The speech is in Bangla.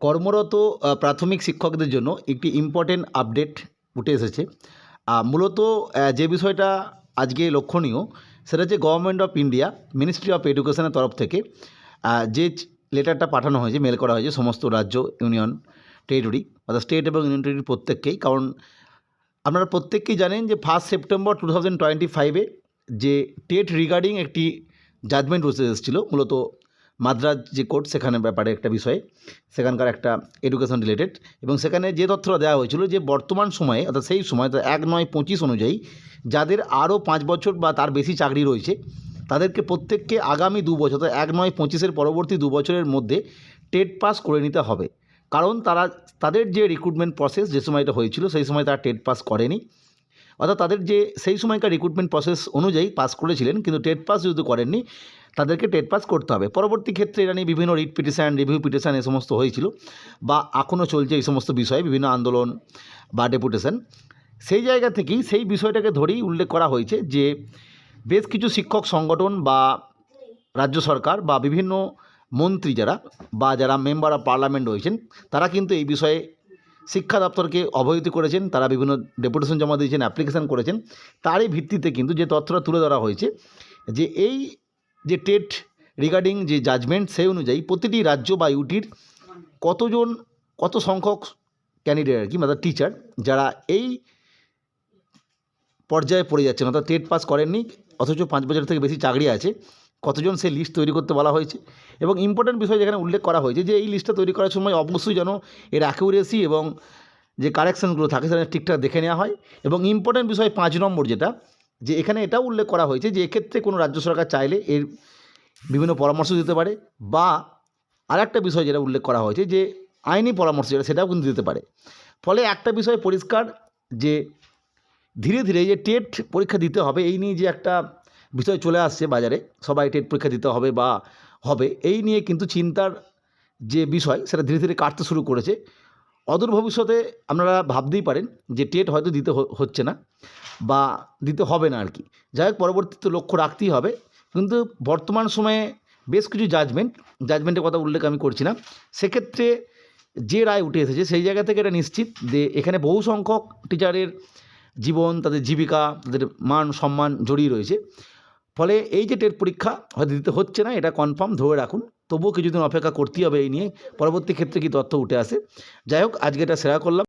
কর্মরত প্রাথমিক শিক্ষকদের জন্য একটি ইম্পর্টেন্ট আপডেট উঠে এসেছে। মূলত যে বিষয়টা আজকে লক্ষণীয়, সেটা হচ্ছে government of India ministry of এডুকেশনের তরফ থেকে যে লেটারটা পাঠানো হয়েছে মেল করা হয়েছে সমস্ত রাজ্য ইউনিয়ন টেরিটরি অর্থাৎ স্টেট এবং ইউনিয়ন টেরিটরি প্রত্যেককেই। কারণ আপনারা প্রত্যেককেই জানেন যে first September two thousand twenty ফাইভে যে টেট রিগার্ডিং একটি জাজমেন্ট বসে এসেছিল, মূলত মাদ্রাজ যে কোর্ট, সেখানে ব্যাপারে একটা বিষয়, সেখানকার একটা এডুকেশন রিলেটেড এবং সেখানে যে তথ্যটা দেওয়া হয়েছিল যে বর্তমান সময়ে, অর্থাৎ সেই সময়, অর্থাৎ এক নয় পঁচিশ অনুযায়ী, যাদের আরও পাঁচ বছর বা তার বেশি চাকরি রয়েছে, তাদেরকে প্রত্যেককে আগামী দু বছর, অর্থাৎ এক নয় পঁচিশের পরবর্তী দু বছরের মধ্যে টেট পাস করে নিতে হবে। কারণ তারা, তাদের যে রিক্রুটমেন্ট প্রসেস যে সময়টা হয়েছিল, সেই সময় তারা টেট পাস করেনি। অর্থাৎ তাদের যে সেই সময়কার রিক্রুটমেন্ট প্রসেস অনুযায়ী পাস করেছিলেন, কিন্তু টেট পাস যেহেতু করেননি, তাদেরকে টেট পাস করতে হবে। পরবর্তী ক্ষেত্রে এটা নিয়ে বিভিন্ন রিট পিটিশান রিভিউ পিটিশান এ সমস্ত হয়েছিল বা এখনও চলছে এই সমস্ত বিষয়ে বিভিন্ন আন্দোলন বা ডেপুটেশন সেই জায়গা থেকেই সেই বিষয়টাকে ধরেই উল্লেখ করা হয়েছে যে বেশ কিছু শিক্ষক সংগঠন বা রাজ্য সরকার বা বিভিন্ন মন্ত্রী যারা বা যারা মেম্বার অফ পার্লামেন্ট রয়েছেন, তারা কিন্তু এই বিষয়ে শিক্ষা দপ্তরকে অবহিত করেছেন, তারা বিভিন্ন ডেপুটেশন জমা দিয়েছেন অ্যাপ্লিকেশন করেছেন, তারই ভিত্তিতে কিন্তু যে তথ্যটা তুলে ধরা হয়েছে, যে এই যে টেট রিগার্ডিং যে জাজমেন্ট সেই অনুযায়ী প্রতিটি রাজ্য বা ইউটির কতজন, কত সংখ্যক ক্যান্ডিডেট আর কি মানে টিচার যারা এই পর্যায়ে পড়ে যাচ্ছেন, অর্থাৎ টেট পাস করেননি, অথচ পাঁচ বছর থেকে বেশি চাকরি আছে কতজন সেই লিস্ট তৈরি করতে বলা হয়েছে এবং ইম্পর্টেন্ট বিষয় যেখানে উল্লেখ করা হয়েছে যে এই লিস্টটা তৈরি করার সময় অবশ্যই যেন এর অ্যাকুরেসি এবং যে কারেকশানগুলো থাকে সেটা ঠিকঠাক দেখে নেওয়া হয় এবং ইম্পর্টেন্ট বিষয় পাঁচ নম্বর যেটা, যে এখানে এটাও উল্লেখ করা হয়েছে যে এক্ষেত্রে কোনো রাজ্য সরকার চাইলে এর বিভিন্ন পরামর্শ দিতে পারে বা আরেকটা বিষয় যেটা উল্লেখ করা হয়েছে যে আইনি পরামর্শ যেটা সেটাও কিন্তু দিতে পারে। ফলে একটা বিষয় পরিষ্কার যে ধীরে ধীরে যে টেট পরীক্ষা দিতে হবে এই নিয়ে যে একটা বিষয় চলে আসছে বাজারে, সবাই টেট পরীক্ষা দিতে হবে বা হবে, এই নিয়ে কিন্তু চিন্তার যে বিষয় সেটা ধীরে ধীরে কাটতে শুরু করেছে। অদূর ভবিষ্যতে আপনারা ভাবতেই পারেন যে টেট হয়তো দিতে হচ্ছে না বা দিতে হবে না আর কি যাই হোক, পরবর্তীতে লক্ষ্য রাখতেই হবে। কিন্তু বর্তমান সময়ে বেশ কিছু জাজমেন্ট জাজমেন্টের কথা উল্লেখ আমি করছি না। সেক্ষেত্রে যে রায় উঠে এসেছে সেই জায়গা থেকে এটা নিশ্চিত যে এখানে বহু সংখ্যক টিচারের জীবন, তাদের জীবিকা, তাদের মান, সম্মান জড়িয়ে রয়েছে। ফলে এই যে টেট পরীক্ষা হয়তো দিতে হচ্ছে না, এটা কনফার্ম ধরে রাখুন। তবুও কিছুদিন অপেক্ষা করতেই হবে এই নিয়ে। পরবর্তী ক্ষেত্রে কি তথ্য উঠে আসে? যাই হোক, আজকে এটা সেরা করলাম।